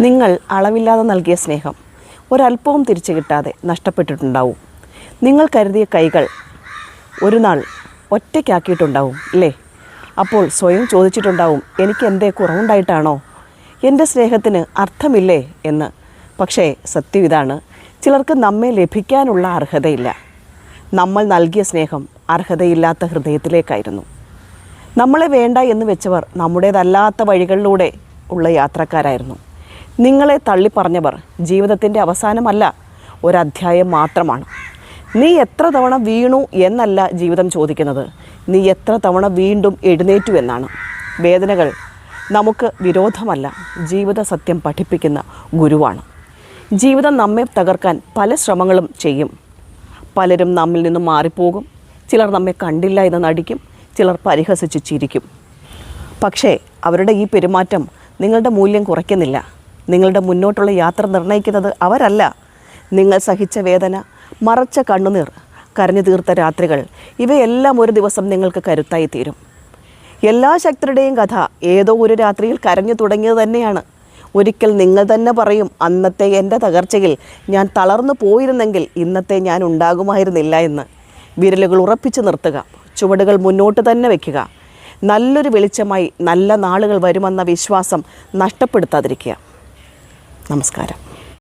നിങ്ങൾ അളവില്ലാതെ നൽകിയ സ്നേഹം ഒരല്പവും തിരിച്ചു കിട്ടാതെ നഷ്ടപ്പെട്ടിട്ടുണ്ടാവും. നിങ്ങൾ കരുതിയ കൈകൾ ഒരു നാൾ ഒറ്റയ്ക്കാക്കിയിട്ടുണ്ടാവും അല്ലേ അപ്പോൾ സ്വയം ചോദിച്ചിട്ടുണ്ടാവും എനിക്ക് എന്തേ കുറവുണ്ടായിട്ടാണോ? എന്റെ സ്നേഹത്തിന് അർത്ഥമില്ലേ? എന്ന്. പക്ഷേ സത്യം ഇതാണ് ചിലർക്ക് നമ്മെ ലഭിക്കാനുള്ള അർഹതയില്ല. നമ്മൾ നൽകിയ സ്നേഹം അർഹതയില്ലാത്ത ഹൃദയത്തിലേക്കായിരുന്നു. നമ്മളെ വേണ്ട എന്ന് വെച്ചവർ നമ്മുടേതല്ലാത്ത വഴികളിലൂടെ ഉള്ള യാത്രക്കാരായിരുന്നു. നിങ്ങളെ തള്ളിപ്പറഞ്ഞവർ ജീവിതത്തിന്റെ അവസാനമല്ല ഒരധ്യായം മാത്രമാണ്. നീ എത്ര തവണ വീണു എന്നല്ല ജീവിതം ചോദിക്കുന്നത്. നീ എത്ര തവണ വീണ്ടും എഴുന്നേറ്റു എന്നാണ്. വേദനകൾ നമുക്ക് വിരോധമല്ല ജീവിത സത്യം പഠിപ്പിക്കുന്ന ഗുരുവാണ്. ജീവിതം നമ്മെ തകർക്കാൻ പല ശ്രമങ്ങളും ചെയ്യും. പലരും നമ്മിൽ നിന്നും മാറിപ്പോകും. ചിലർ നമ്മെ കണ്ടില്ല എന്ന് നടിക്കും. ചിലർ പരിഹസിച്ച് ചിരിക്കും. പക്ഷേ അവരുടെ ഈ പെരുമാറ്റം നിങ്ങളുടെ മൂല്യം കുറയ്ക്കുന്നില്ല. നിങ്ങളുടെ മുന്നോട്ടുള്ള യാത്ര നിർണയിക്കുന്നത് അവരല്ല. നിങ്ങൾ സഹിച്ച വേദന മറച്ച കണ്ണുനീർ കരഞ്ഞു തീർത്ത രാത്രികൾ ഇവയെല്ലാം ഒരു ദിവസം നിങ്ങൾക്ക് കരുത്തായി തീരും. എല്ലാ ശക്തരുടെയും കഥ ഏതോ ഒരു രാത്രിയിൽ കരഞ്ഞു തുടങ്ങിയത് തന്നെയാണ്. ഒരിക്കൽ നിങ്ങൾ തന്നെ പറയും അന്നത്തെ എന്റെ തകർച്ചയിൽ ഞാൻ തളർന്നു പോയിരുന്നെങ്കിൽ ഇന്നത്തെ ഞാൻ ഉണ്ടാകുമായിരുന്നില്ല എന്ന്. വിരലുകൾ ഉറപ്പിച്ചു നിർത്തുക ചുവടുകൾ മുന്നോട്ട് തന്നെ വയ്ക്കുക നല്ലൊരു വെളിച്ചമായി നല്ല നാളുകൾ വരുമെന്ന വിശ്വാസം നഷ്ടപ്പെടുത്താതിരിക്കുക. നമസ്കാരം